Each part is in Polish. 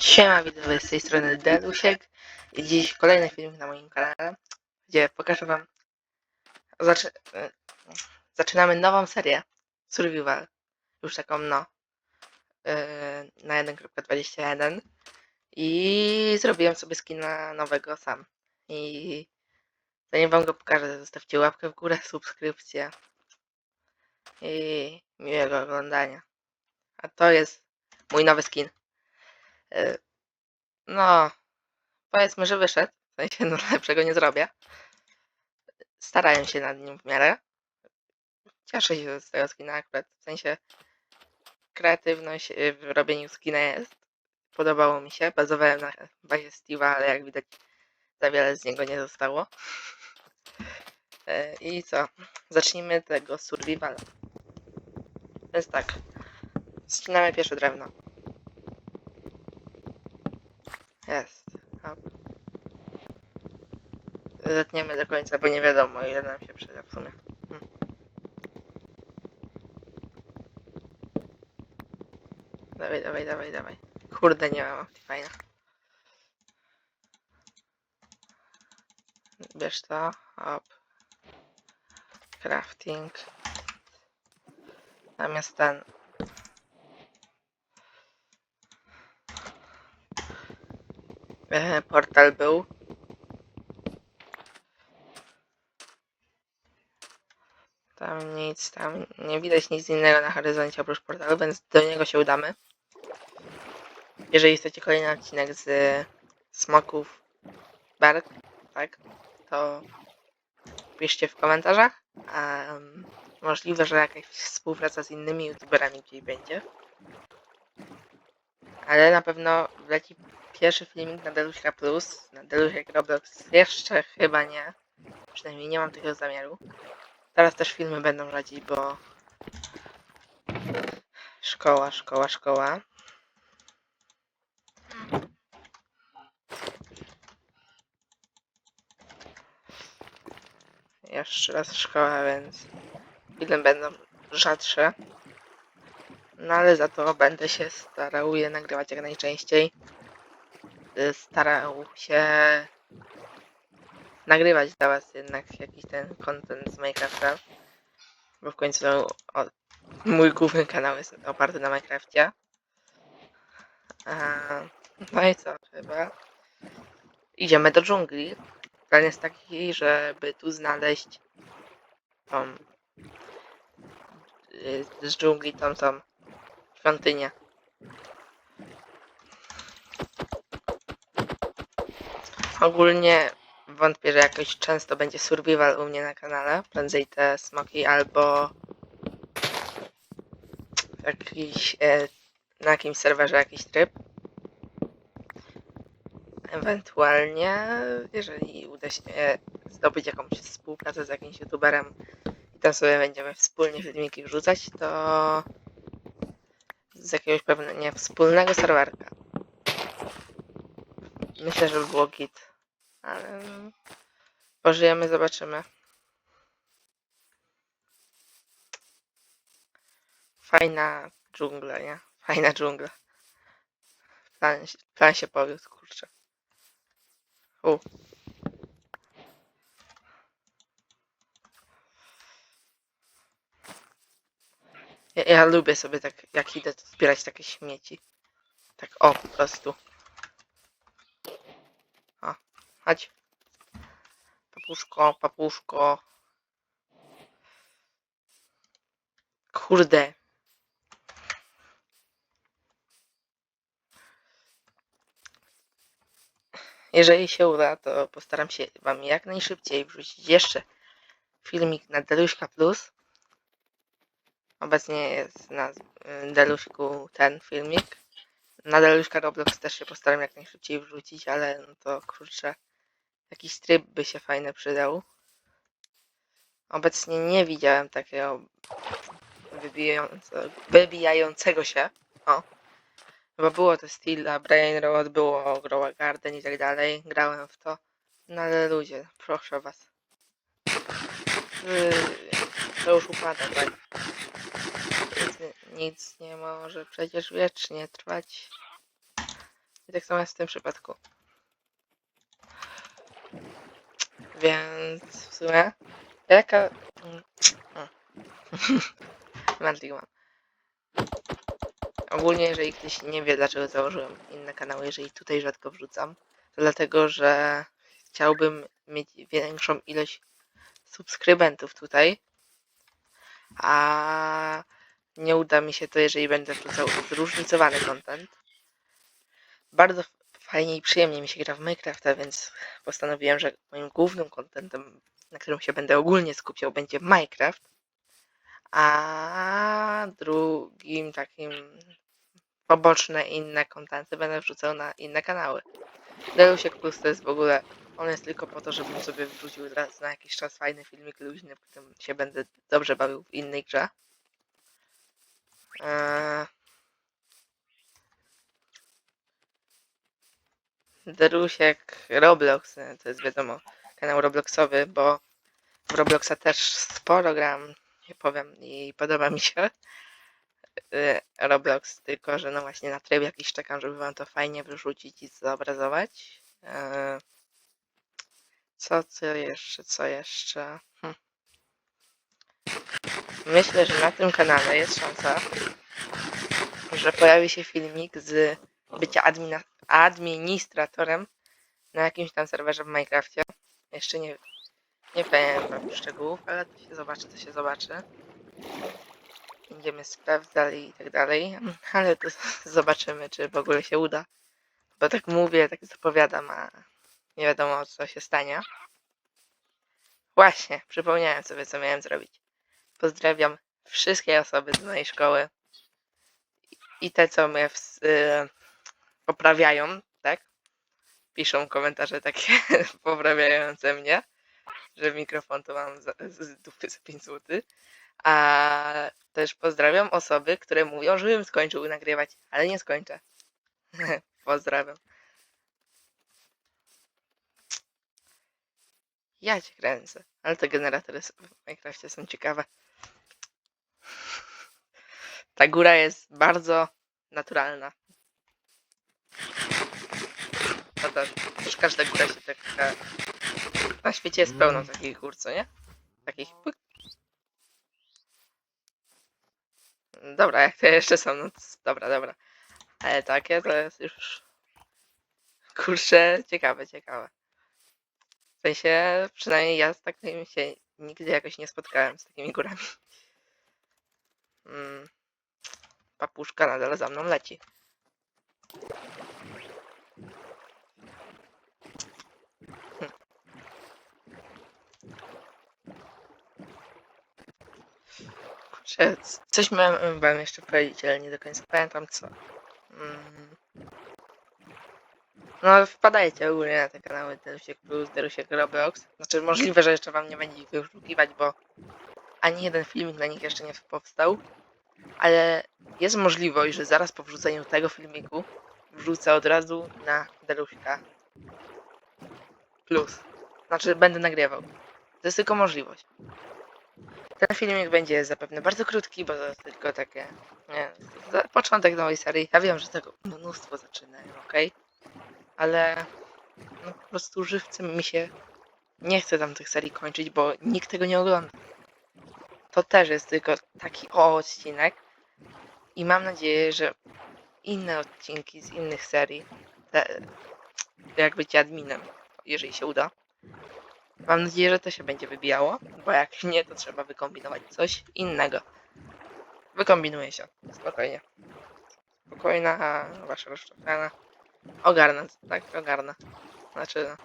Siema widzowie, z tej strony Delusiek i dziś kolejny filmik na moim kanale, gdzie pokażę wam Zaczy... Zaczynamy nową serię Survival, już taką no yy, na 1.21 i zrobiłem sobie skina nowego sam. I zanim wam go pokażę zostawcie łapkę w górę, subskrypcję i miłego oglądania. A to jest mój nowy skin no, powiedzmy, że wyszedł. W sensie, no lepszego nie zrobię. Starałem się nad nim w miarę. Cieszę się z tego skina akurat. W sensie, kreatywność yy, w robieniu skina jest. Podobało mi się. Bazowałem na bazie Steve'a, ale jak widać za wiele z niego nie zostało. Yy, I co? Zacznijmy tego survivala. Więc tak. Ścinamy pierwsze drewno. Jest. Hop. Zetniemy do końca, bo nie wiadomo ile nam się przyda w sumie. Hmm. Dawaj, dawaj, dawaj, dawaj. Kurde, nie mam Optifine'a. Bierz to. Hop. Crafting. Natomiast ten. Portal był. Tam nic, tam nie widać nic innego na horyzoncie oprócz portalu, więc do niego się udamy. Jeżeli chcecie kolejny odcinek z Smoków Berg, tak, to piszcie w komentarzach. Um, możliwe, że jakaś współpraca z innymi youtuberami gdzieś będzie. Ale na pewno wleci pierwszy filmik na Delusia Plus, na Delusia Roblox jeszcze chyba nie. Przynajmniej nie mam takiego zamiaru. Teraz też filmy będą lecieć, bo szkoła, szkoła, szkoła. Jeszcze raz szkoła, więc filmy będą rzadsze. No ale za to będę się starał je nagrywać jak najczęściej. Y, Starał się nagrywać dla was jednak jakiś ten content z Minecrafta. Bo w końcu o, mój główny kanał jest oparty na Minecrafcie. No i co, chyba idziemy do dżungli. Plan jest taki, żeby tu znaleźć tą y, z dżungli tą tą świątynię. Ogólnie wątpię, że jakoś często będzie survival u mnie na kanale. Prędzej te smoki albo jakiś, e, na jakimś serwerze jakiś tryb. Ewentualnie, jeżeli uda się e, zdobyć jakąś współpracę z jakimś youtuberem i tam sobie będziemy wspólnie filmiki wrzucać, to z jakiegoś pewnego, nie, wspólnego serwerka. Myślę, że by było git. Ale pożyjemy, zobaczymy. Fajna dżungla, nie? Fajna dżungla. Plan, plan się powiódł, kurczę. Ja, ja lubię sobie tak, jak idę, to zbierać takie śmieci. Tak, o, po prostu. O, chodź. Papuszko, papuszko. Kurde. Jeżeli się uda, to postaram się Wam jak najszybciej wrzucić jeszcze filmik na Deluśka Plus. Obecnie jest na y, Deluśku ten filmik. Na Deluśka Roblox też się postaram jak najszybciej wrzucić, ale no to kurczę, jakiś tryb by się fajny przydał. Obecnie nie widziałem takiego wybijające, wybijającego się. O. Chyba było to Stilla, Brain Rot, było Grow Garden i tak dalej. Grałem w to. No ale ludzie, proszę was. Yy, to już upada, tak? Nic, nie może przecież wiecznie trwać. I tak samo jest w tym przypadku. Więc w sumie jaka... mm, o. Madlik mam. Ogólnie, jeżeli ktoś nie wie, dlaczego założyłem inne kanały, jeżeli tutaj rzadko wrzucam, to dlatego, że chciałbym mieć większą ilość subskrybentów tutaj, a nie uda mi się to, jeżeli będę wrzucał zróżnicowany content. Bardzo fajnie i przyjemnie mi się gra w Minecrafta, więc postanowiłem, że moim głównym contentem, na którym się będę ogólnie skupiał, będzie Minecraft, a drugim takim poboczne inne kontenty będę wrzucał na inne kanały. Delusiek Plus to jest w ogóle, on jest tylko po to, żebym sobie wrzucił raz na jakiś czas fajny filmik luźny, w którym się będę dobrze bawił w innej grze. Eee... Derusiek Roblox, to jest wiadomo kanał Robloxowy, bo w Robloxa też sporo gram, nie powiem, i podoba mi się y, Roblox, tylko że no właśnie na tryb jakiś czekam, żeby wam to fajnie wyrzucić i zobrazować. E, Co, co jeszcze, co jeszcze? Hm. Myślę, że na tym kanale jest szansa, że pojawi się filmik z bycia admina, administratorem na jakimś tam serwerze w Minecrafcie. Jeszcze nie, nie wam szczegółów, ale to się zobaczy, to się zobaczy. Będziemy sprawdzali i tak dalej, ale to zobaczymy, czy w ogóle się uda. Bo tak mówię, tak zapowiadam, a nie wiadomo, co się stanie. Właśnie, przypomniałem sobie, co miałem zrobić. Pozdrawiam wszystkie osoby z mojej szkoły i te, co mnie w, y, poprawiają, tak? Piszą komentarze takie poprawiające mnie, że mikrofon to mam za, z dupy za 5 zł. A też pozdrawiam osoby, które mówią, żebym skończył nagrywać, ale nie skończę. Pozdrawiam. Ja cię kręcę, ale te generatory w Minecrafcie są ciekawe. Ta góra jest bardzo naturalna. No to też każda góra się tak... e, Na świecie jest pełno takich gór, co nie? Takich... pyk. Dobra, jak to jeszcze są, no to, dobra, dobra. Ale takie to jest już... Kurczę, ciekawe, ciekawe. W sensie, przynajmniej ja z takimi się nigdy jakoś nie spotkałem z takimi górami. Mm. Papuszka nadal za mną leci. Hm. Kurczę, coś miałem wam jeszcze powiedzieć, ale nie do końca pamiętam co. Mm. No, wpadajcie ogólnie na te kanały Derusiek Plus, Derusiek Roblox. Znaczy, możliwe, że jeszcze wam nie będzie ich wyszukiwać, bo ani jeden filmik na nich jeszcze nie powstał. Ale jest możliwość, że zaraz po wrzuceniu tego filmiku wrzucę od razu na Deruśka Plus. Znaczy, będę nagrywał. To jest tylko możliwość. Ten filmik będzie zapewne bardzo krótki, bo to jest tylko takie, nie, początek nowej serii. Ja wiem, że tego mnóstwo zaczynają, ok? Ale no, po prostu żywcem mi się nie chce tam tych serii kończyć, bo nikt tego nie ogląda. To też jest tylko taki o odcinek i mam nadzieję, że inne odcinki z innych serii, te, jak być adminem, jeżeli się uda. Mam nadzieję, że to się będzie wybijało, bo jak nie, to trzeba wykombinować coś innego. Wykombinuje się, spokojnie. Spokojna, wasza rozczapana. Ogarnę, tak, ogarnę. Znaczy,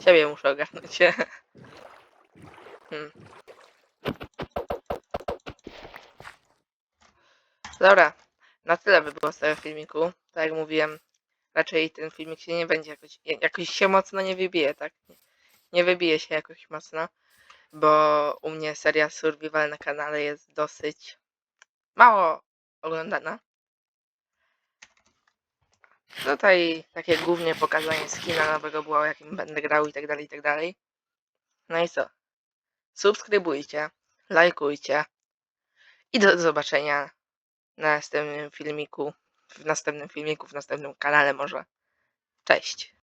siebie muszę ogarnąć. hmm. Dobra, na tyle by było z tego filmiku. Tak jak mówiłem, raczej ten filmik się nie będzie jakoś, jakoś się mocno nie wybije, tak? Nie, wybije się jakoś mocno, bo u mnie seria Survival na kanale jest dosyć mało oglądana. Tutaj takie głównie pokazanie skina nowego było, jakim będę grał i tak dalej, i tak dalej. No i co? Subskrybujcie, lajkujcie i do zobaczenia następnym filmiku, w następnym filmiku, w następnym kanale może. Cześć.